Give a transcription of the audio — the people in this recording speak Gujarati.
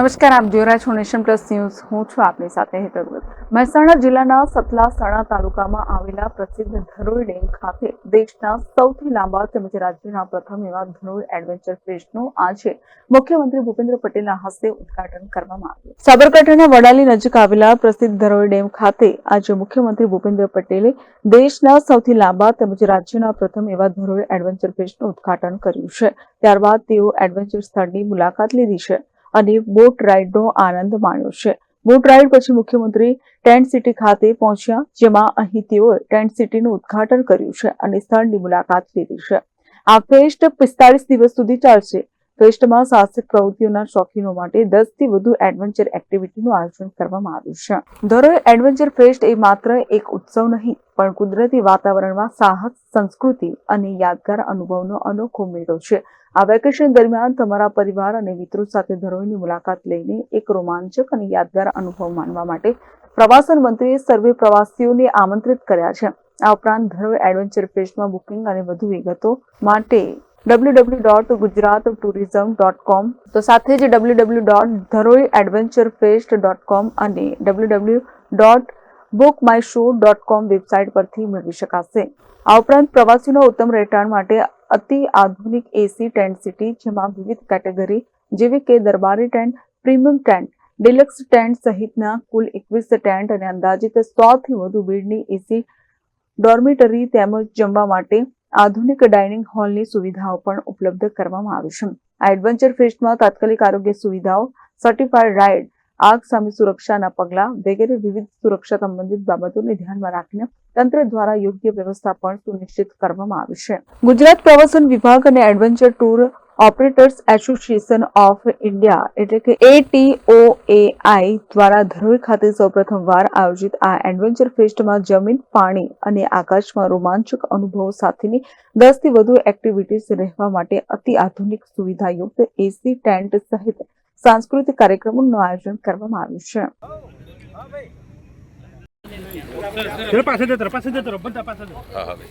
નમસ્કાર, આપ જોઈ રહ્યા છો નેશન પ્લસ ન્યૂઝ. હું છું આપની સાથે હેતરગત મહેસાણા જિલ્લાના સતલાસણા તાલુકામાં આવેલા પ્રસિદ્ધ ધરોઈ ડેમ ખાતે દેશના સૌથી લાંબા તેમજ રાજ્યના પ્રથમ એવા ધરોઈ એડવેન્ચર ફેસ્ટનું આજે મુખ્યમંત્રી ભૂપેન્દ્ર પટેલના હસ્તે ઉદઘાટન કરવામાં આવ્યું. સાબરકાંઠાના વડાલી નજીક આવેલા પ્રસિદ્ધ ધરોઈ ડેમ ખાતે આજે મુખ્યમંત્રી ભૂપેન્દ્ર પટેલે દેશના સૌથી લાંબા તેમજ રાજ્યના પ્રથમ એવા ધરોઈ એડવેન્ચર ફેસ્ટનું ઉદઘાટન કર્યું છે. ત્યારબાદ તેઓ એડવેન્ચર સ્થળની મુલાકાત લીધી છે. અને બોટ રાઇડનો આનંદ માણ્યો છે. બોટ રાઇડ પછી મુખ્યમંત્રી ટેન્ટ સિટી ખાતે પહોંચ્યા, જેમાં અહીં તેઓએ ટેન્ટ સિટીનું ઉદ્ઘાટન કર્યું છે અને સ્થળની મુલાકાત લીધી છે. આ ફેસ્ટ પિસ્તાળીસ દિવસ સુધી ચાલશે. ફેસ્ટમાં સાહસિક પ્રવૃત્તિઓના શોખીનો માટે દસથી વધુ એડવેન્ચર એક્ટિવિટીનું આયોજન કરવામાં આવ્યું છે. ધરોઈ એડવેન્ચર ફેસ્ટ એ માત્ર એક ઉત્સવ નહીં, પણ કુદરતી વાતાવરણમાં સાહસ, સંસ્કૃતિ અને યાદગાર અનુભવનો અનોખો મેળો છે. આ વેકેશન દરમિયાન તમારા પરિવાર અને મિત્રો સાથે ધરોઈની મુલાકાત લઈને એક રોમાંચક અને યાદગાર અનુભવ માણવા માટે પ્રવાસન મંત્રીએ સર્વે પ્રવાસીઓને આમંત્રિત કર્યા છે. આ ઉપરાંત ધરોઈ એડવેન્ચર ફેસ્ટમાં બુકિંગ અને વધુ વિગતો માટે www.gujaratourism.com dot Gujarat tourism dot com તો સાથે જ W W dot Dharoi adventure fest dot com અને W W dot book my show dot com website પરથી મેળવી શકાશે. આ ઉપરાંત પ્રવાસીઓના ઉત્તમ રહેઠાણ માટે અતિ આધુનિક એસી ટેન્ટ સિટી જેમાં વિવિધ કેટેગરી જેવી કે દરબારી tent premium tent deluxe tent સહિતના કુલ એકવીસ ટેન્ટ અને અંદાજિત સોથી વધુ બેડની એસી ડોર્મિટરી તેમજ જમવા માટે આધુનિક ડાઇનિંગ હોલની સુવિધાઓ પણ ઉપલબ્ધ કરવામાં આવી છે. આ એડવેન્ચર ફેસ્ટમાં તાત્કાલિક આરોગ્ય સુવિધાઓ સર્ટિફાઈડ રાઇડ આગ સામે સુરક્ષાના પગલાં વગેરે વિવિધ સુરક્ષા સંબંધિત બાબતોને ધ્યાનમાં રાખીને તંત્ર દ્વારા યોગ્ય વ્યવસ્થા પણ સુનિશ્ચિત કરવામાં આવી છે. ગુજરાત પ્રવાસન વિભાગ અને adventure tour operators association of India એટલે કે એટીઓએઆઈ દ્વારા ધરોઈ ખાતે સૌપ્રથમવાર આયોજિત આ એડવેન્ચર ફેસ્ટમાં જમીન પાણી અને આકાશમાં રોમાંચક અનુભવો સાથેની દસથી વધુ એક્ટિવિટીઝ રહેવા માટે અતિ આધુનિક સુવિધાયુક્ત એસી ટેન્ટ સહિત સાંસ્કૃતિક કાર્યક્રમોનું આયોજન કરવામાં આવ્યું છે ચલો પાસે જતો રહો, પાસે જતો રહો, બધા પાસે જતો રહો.